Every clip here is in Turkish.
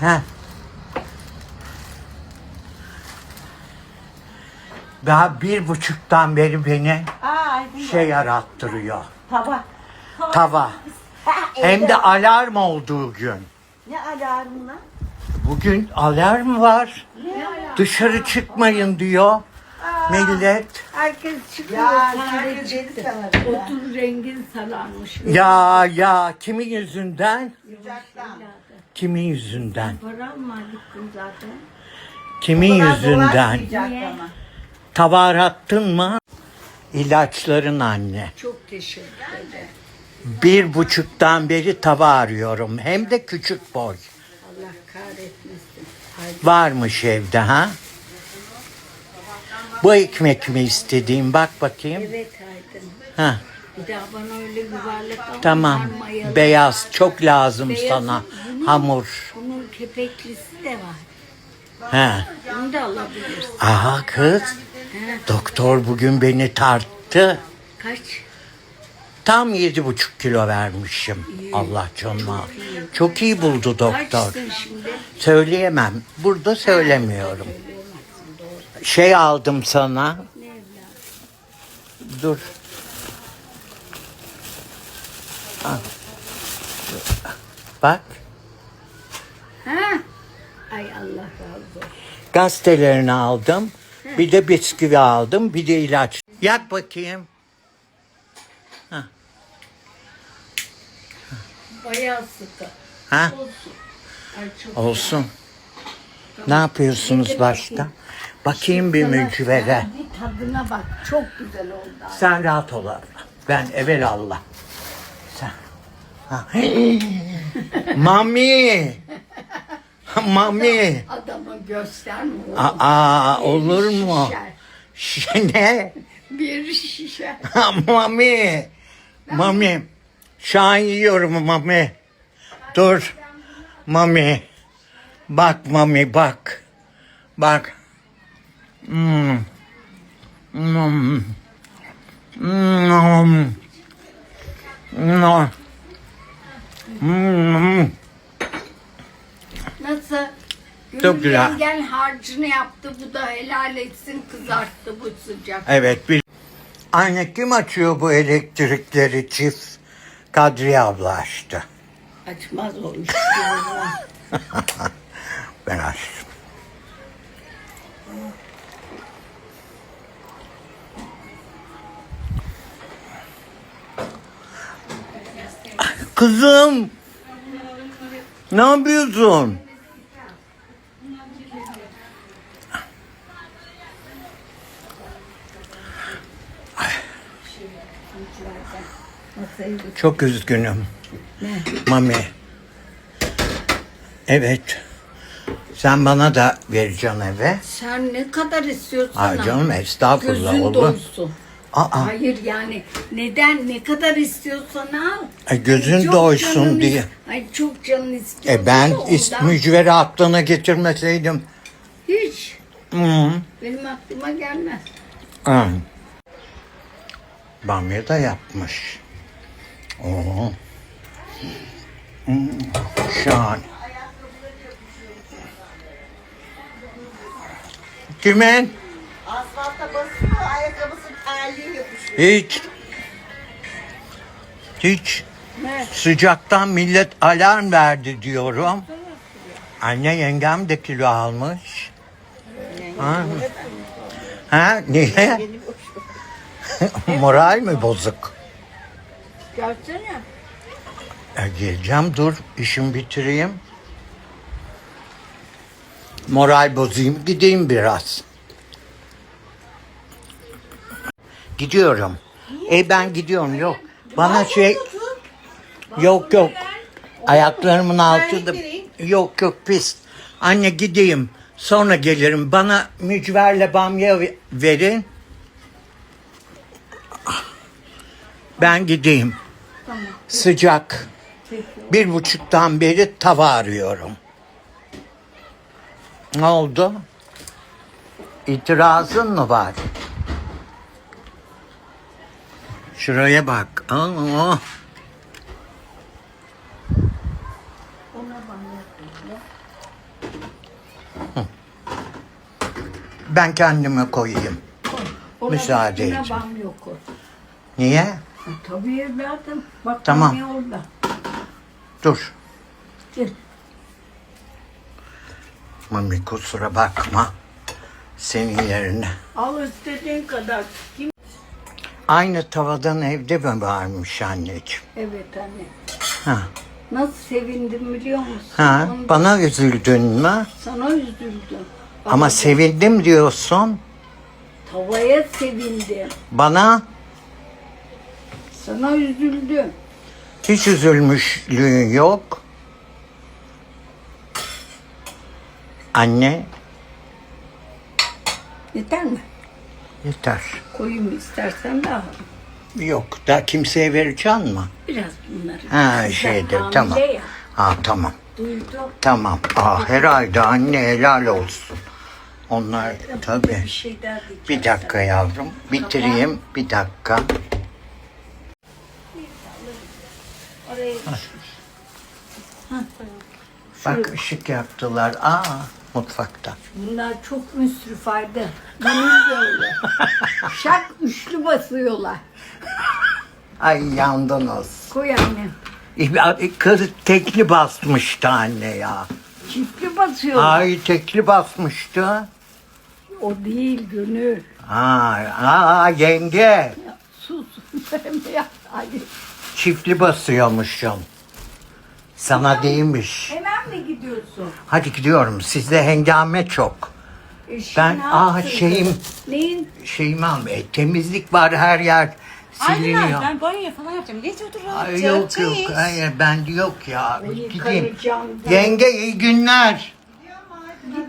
Heh. Daha bir buçuktan beri beni Ay bu şey yarattırıyor. Tava. Tava. Hem de alarm olduğu gün. Ne alarmı lan? Bugün alarm var. Dışarı çıkmayın diyor. Millet. Herkes çıkıyor. Ya, herkes sanırım ya. Otun rengin sararmış. Ya ya kimin yüzünden? Sıcaktan. Kimin yüzünden? Param var gittim zaten. Kimin yüzünden? sıcak Niye? ama. Tava attın mı? İlaçların anne. Çok teşekkür ederim. Bir buçuktan beri tava arıyorum. Hem de küçük boy. Allah kahretmesin. Ay, Varmış evde ha? Bu ekmek mi istediğim? Bak bakayım. evet Aydın. Ha, Bir daha bana öyle yuvarlak tamam. Beyaz çok lazım Beyazı- sana. Hamur. Bunun kepeklisi de var. Ha. Bunu da alabilirsin. Aha kız. He. Doktor bugün beni tarttı. Kaç? Tam yedi buçuk kilo vermişim. Allah canıma. Çok iyi buldu doktor. Kaçsın şimdi? Söyleyemem. Burada söylemiyorum. Şey aldım sana. Dur. Al. Bak. Ha? Ay Allah razı olsun. Gazetelerini aldım. Bir de bisküvi aldım. Bir de ilaç. Yak bakayım. Bayağı sıkı. Ha? Olsun. Ay çok Olsun. Ne yapıyorsunuz başta? Bakayım bir mücvere. Bir tadına bak. Çok güzel oldu. Sen rahat ol abla. Ben evvel Allah. Sen. Ha. Mami. Mami. Adama gösterme. oğlum. Aa olur mu? şişer. Ş- ne? Bir şişe. mami. Mami. Şahin yiyorum mami. Dur. Mami. Bak mami bak. Bak. Hmm. Hmm. Hmm. Hmm. Hmm. Çok güzel. Gel harcını yaptı. Bu da helal etsin kızarttı bu sıcak. Evet. Bir... Anne kim açıyor bu elektrikleri çift? Kadriye abla açtı. Açmaz olmuş. Ben açtım. Kızım. Ne yapıyorsun? Çok üzgünüm. Mami. Evet. Sen bana da vereceksin eve. Sen ne kadar istiyorsan Ay canım estağfurullah Gözün olur. doysun. Aa, Hayır yani neden ne kadar istiyorsan al. ay gözün Çok doysun canın diye. Ay çok canın istiyor. E ben is- mücveri aklına getirmeseydim. Hiç. Hı. Benim aklıma gelmez. Hı. Bamya da yapmış. Oo. Hı, Şahane. Kimin? Asfalta basıyor, ayakkabısı terliği yapışıyor. Hiç. Hiç. Ne? Sıcaktan millet alarm verdi diyorum. Anne yengem de kilo almış. Ha, ha niye? Moral mi bozuk? Görsene. E, geleceğim dur işimi bitireyim. Moral bozayım gideyim biraz. Gidiyorum. E ben gidiyorum yok. Bana şey yok yok. Ayaklarımın altında yok yok pis. Anne gideyim. Sonra gelirim. Bana mücverle bamya ve- verin. Ben gideyim. Sıcak. Bir buçuktan beri tava arıyorum. Ne oldu? İtirazın mı var? Şuraya bak. Aa. Ben kendime koyayım. Ona Müsaade edin. Niye? E, Tabii evladım. Bak Tamam. ne. Dur. Gel. Mami kusura bakma. Senin yerine. Al istediğin kadar. Kim? Aynı tavadan evde mi varmış anneciğim? Evet anne. Ha. Nasıl sevindim biliyor musun? Ha, Onu- bana üzüldün mü? Sana üzüldüm. Ama Bana- sevindim diyorsun. Tavaya sevindim. Bana Sana üzüldüm. hiç üzülmüşlüğün yok. Anne Yeter mi? yeter. Koyayım istersen daha. Yok da kimseye vereceksin mi? Biraz bunları. Ha hamile tamam. Ya, Ha tamam. duydum. Tamam. Aa, herhalde anne helal olsun. Onlar tabii. Bir şey daha diyeceğim. Bir dakika yavrum. Bitireyim. Bir dakika. Oraya Bak ışık yaptılar. Aa mutfakta. Bunlar çok müsrifaydı. Böyle. Şak üçlü basıyorlar. Ay yandınız. Koy annem. Kız tekli basmıştı anne ya. Çiftli basıyorlar. Ay tekli basmıştı. O değil gönül. Ha, aa yenge. Ya, sus. hadi. Çiftli basıyormuşum. Sana değilmiş. Hemen mi gidiyorsun? Hadi gidiyorum. Sizde hengame çok. E, Ben ah şeyim Neyin? şeyim e, temizlik var her yer Aynen siliniyor. ben banyo falan yapacağım. Geç otur rahatça. Ay, yok çay yok iç. hayır ben yok ya. Ben Gideyim. Yenge iyi günler.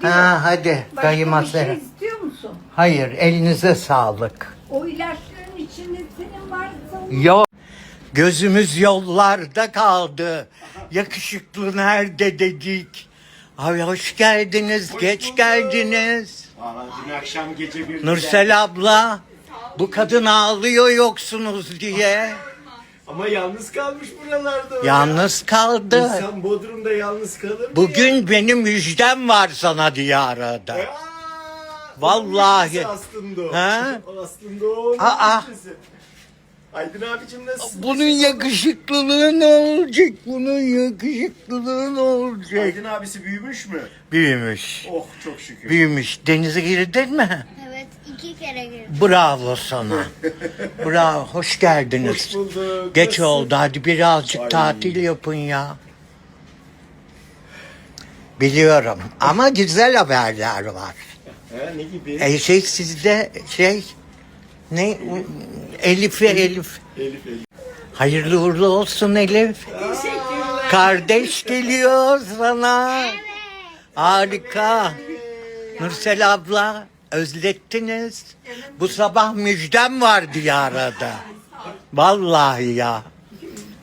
Ha hadi Başka dayıma bir şey istiyor musun? Hayır elinize sağlık. O ilaçların içinde senin varsa Yok. Gözümüz yollarda kaldı. Yakışıklı nerede dedik. Ay hoş geldiniz, geç geldiniz. Valla dün akşam gece bir Nursel abla, bu kadın ağlıyor yoksunuz diye. Ama yalnız kalmış buralarda. Yalnız ya. kaldı. İnsan Bodrum'da yalnız kalır mı Bugün benim müjdem var sana diye aradı. ya? Aa, Vallahi. Aslında o. Ha? Aslında o onun Aa. Aydın abicim nasılsın? Bunun yakışıklılığı ne olacak? Bunun yakışıklılığı ne olacak? Aydın abisi büyümüş mü? Büyümüş. Oh çok şükür. Büyümüş. Denize girdin mi? Evet iki kere girdim. Bravo sana. Bravo. Hoş geldiniz. Hoş bulduk. Geç Nasılsın? oldu. Hadi birazcık Ay. tatil yapın ya. Biliyorum. Ama güzel haberler var. Ha, ne gibi? E şey sizde şey ne Elif'e Elif. Elif Elif. Hayırlı uğurlu olsun Elif. Kardeş geliyor sana. Harika. Nursel abla özlettiniz. Bu sabah müjdem var diye aradı. Vallahi ya.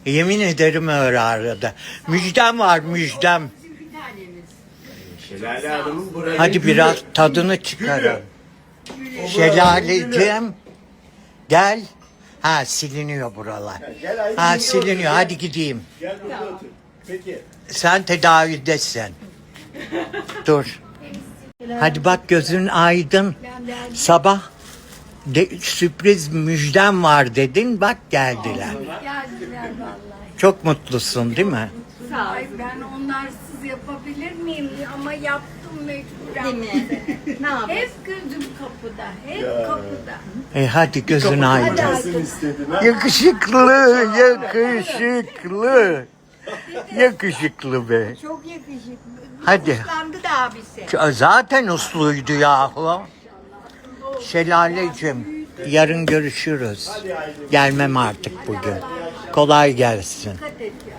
Yemin ederim öyle aradı. Müjdem var müjdem. Şelale Hanım'ın buraya Hadi biraz tadını çıkarın. Şelaleciğim gel. Ha siliniyor buralar. Gel Aydın Ha yenge siliniyor. otur, Hadi gideyim. Gel burada otur. Peki. Sen tedavidesin. Dur. Hadi bak gözün aydın. Sabah de, sürpriz müjdem var dedin. Bak geldiler. geldiler vallahi. Çok mutlusun değil mi? Ay ben onlarsız yapabilir miyim? Ama yaptım mecburen. ne yapayım? Hep gözüm kapıda. Hep kapıda. E hadi gözün aydın. Nasıl istedin ha? Yakışıklı, yakışıklı. Yakışıklı be. Çok yakışıklı. Hadi. Uslandı da abisi. Zaten usluydu yahu. Şelalecim, yarın görüşürüz. Gelmem artık bugün. Kolay gelsin. Dikkat et ya.